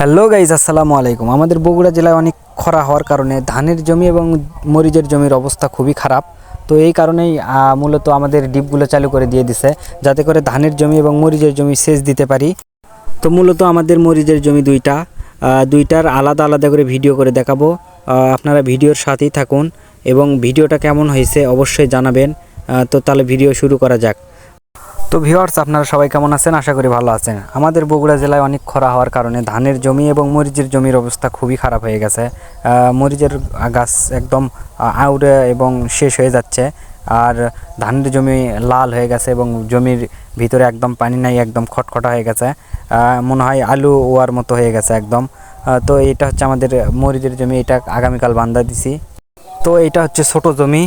Hello guys, আসসালামু আলাইকুম। আমাদের বগুড়া জেলায় অনেক খরা হওয়ার কারণে ধানের জমি এবং মরিচের জমির অবস্থা খুবই খারাপ। তো এই কারণেই মূলত আমাদের ডিপগুলো চালু করে দিয়ে দিছে, যাতে করে ধানের জমি এবং মরিচের জমি সেচ দিতে পারি। তো মূলত আমাদের মরিচের জমি দুইটা দুইটার আলাদা আলাদা করে ভিডিও করে দেখাবো। আপনারা ভিডিওর সাথেই থাকুন এবং ভিডিওটা কেমন হয়েছে অবশ্যই জানাবেন। তো তাহলে ভিডিও শুরু করা যাক। তো ভিউয়ার্স, আপনারা সবাই কেমন আছেন? আশা করি ভালো আছেন। আমাদের বগুড়া জেলায় অনেক খরা হওয়ার কারণে ধানের জমি এবং মরিচের জমির অবস্থা খুবই খারাপ হয়ে গেছে। মরিচের গাছ একদম আউড়ে এবং শেষ হয়ে যাচ্ছে। আর ধানের জমি লাল হয়ে গেছে এবং জমির ভিতরে একদম পানি নাই, একদম খটখটা হয়ে গেছে। মনে হয় আলু ওয়ার মতো হয়ে গেছে একদম। তো এটা হচ্ছে আমাদের মরিচের জমি, এটা আগামীকাল বান্দা দিছি। তো এটা হচ্ছে ছোট জমি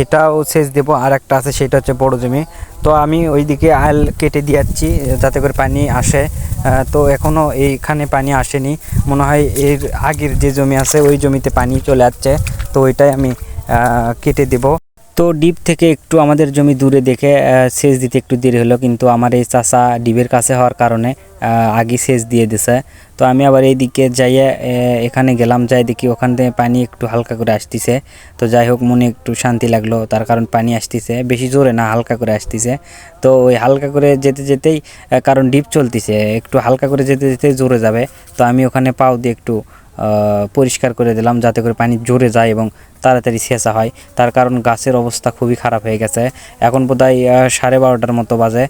এটাও সেচ দেবো আর একটা আছে, সেটা হচ্ছে বড় জমি। তো আমি ওইদিকে আল কেটে দিয়াচ্ছি যাতে করে পানি আসে। তো এখনও এইখানে পানি আসেনি। মনে হয় এর আগের যে জমি আছে, ওই জমিতে পানি চলে আসছে। তো ওইটাই আমি কেটে দেব। তো ডিপ থেকে একটু আমাদের জমি দূরে দেখে সেচ দিতে একটু দেরি হলো, কিন্তু আমার এই চাষা ডিপের কাছে হওয়ার কারণে আগে সেচ দিয়ে দিছে। তো আমি আবার এইদিকে যাইয়ে এখানে গেলাম, যাই দেখি ওখান থেকে পানি একটু হালকা করে আসতিছে। তো যাই হোক, মনে একটু শান্তি লাগল, তার কারণ পানি আসতেছে, বেশি জোরে না, হালকা করে আসতিছে। তো ওই হালকা করে যেতে যেতেই কারণ ডিপ চলতিছে, একটু হালকা করে যেতে যেতে জোরে যাবে। তো আমি ওখানে পাও দিয়ে একটু পরিষ্কার করে দিলাম যাতে করে পানি জোরে যায় এবং তাড়াতাড়ি ছেঁচা হয়। তার কারণ গাছের অবস্থা খুবই খারাপ হয়ে গেছে। এখন বোধহয় সাড়ে বারোটার মতো বাজে।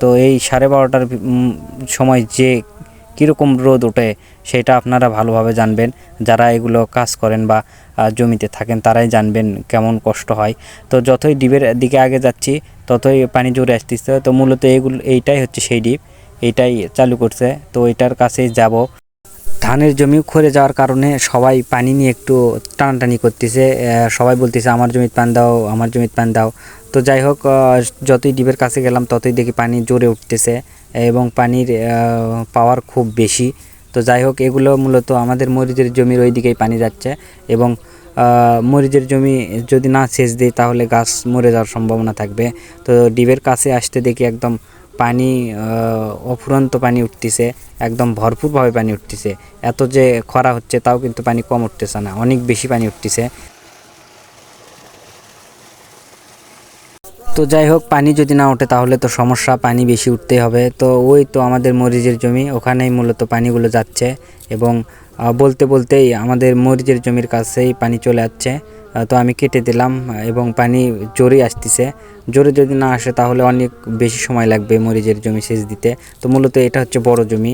তো এই সাড়ে বারোটার সময় যে কীরকম রোদ ওঠে সেটা আপনারা ভালোভাবে জানবেন। যারা এগুলো কাজ করেন বা জমিতে থাকেন তারাই জানবেন কেমন কষ্ট হয়। তো যতই ডিপের দিকে আগে যাচ্ছি, ততই পানি জোরে আসতেছে। তো মূলত এইগুলো এইটাই হচ্ছে সেই ডিপ। এইটাই চালু করছে। তো এটার কাছেই যাব। ধানের জমি খরে যাওয়ার কারণে সবাই পানি নিয়ে একটু টানাটানি করতেছে সবাই বলতেছে, আমার জমিতে পান দাও, আমার জমিতে পান দাও। তো যাই হোক যতই ডিবের কাছে গেলাম, ততই দেখি পানি জোরে উঠতেছে এবং পানির পাওয়ার খুব বেশি। তো যাই হোক, এগুলো মূলত আমাদের মরিচের জমির ওই দিকেই পানি যাচ্ছে এবং মরিচের জমি যদি না সেচ দিই, তাহলে গাছ মরে যাওয়ার সম্ভাবনা থাকবে। তো ডিবের কাছে আসতে দেখি একদম পানি অফুরন্ত পানি উঠতেছে, একদম ভরপুরভাবে পানি উঠতেছে। এত যে খরা হচ্ছে তাও কিন্তু পানি কম উঠতেছে না, অনেক বেশি পানি উঠতেছে। তো যাই হোক, পানি যদি না ওঠে তাহলে তো সমস্যা, পানি বেশি উঠতেই হবে। তো ওই তো আমাদের মরিচের জমি, ওখানেই মূলত পানিগুলো যাচ্ছে এবং বলতে বলতেই আমাদের মরিচের জমির কাছেই পানি চলে যাচ্ছে তো আমি কেটে দিলাম এবং পানি জোরে আসতেছে। জোরে যদি না আসে তাহলে অনেক বেশি সময় লাগবে মরিচের জমি সেচ দিতে। তো মূলত এটা হচ্ছে বড় জমি।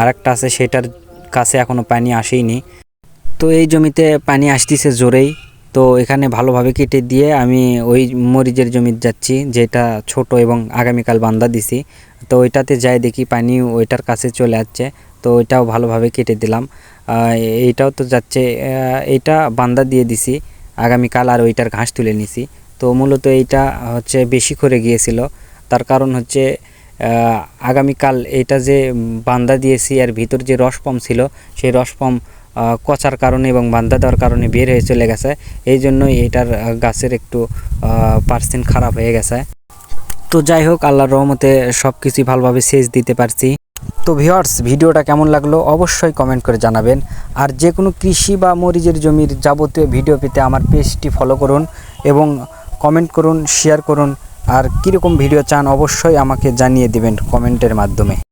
আর একটা আছে, সেটার কাছে এখনও পানি আসেইনি। তো এই জমিতে পানি আসতেছে জোরেই। তো এখানে ভালোভাবে কেটে দিয়ে আমি ওই মরিচের জমিতে যাচ্ছি, যেটা ছোট এবং আগামীকাল বান্দা দিছি। তো ওইটাতে যাই দেখি পানি ওইটার কাছে চলে যাচ্ছে তো ওইটাও ভালোভাবে কেটে দিলাম। এইটাও তো যাচ্ছে এইটা বান্দা দিয়ে দিছি। আগামীকাল আর ওইটার ঘাস তুলে নিছি। তো মূলত এইটা হচ্ছে বেশি করে গিয়েছিল। তার কারণ হচ্ছে আগামীকাল এটা যে বান্দা দিয়েছি আর ভিতর যে রসপম ছিল, সেই রসপম পচার কারণে এবং বান্দা দেওয়ার কারণে বের হয়ে চলে গেছে। এই জন্যই এটার গাছের একটু পার্সেন্ট খারাপ হয়ে গেছে। তো যাই হোক, আল্লাহর রহমতে সব কিছুই ভালোভাবে সেচ দিতে পারছি। তো ভিওয়ার্স ভিডিওটা কেমন লাগল অবশ্যই কমেন্ট করে জানাবেন। আর যে কোনো কৃষি বা মরিচের জমির যাবতীয় ভিডিও পেতে আমার পেজটি ফলো করুন এবং কমেন্ট করুন শেয়ার করুন। আর কীরকম ভিডিও চান অবশ্যই আমাকে জানিয়ে দেবেন কমেন্টের মাধ্যমে।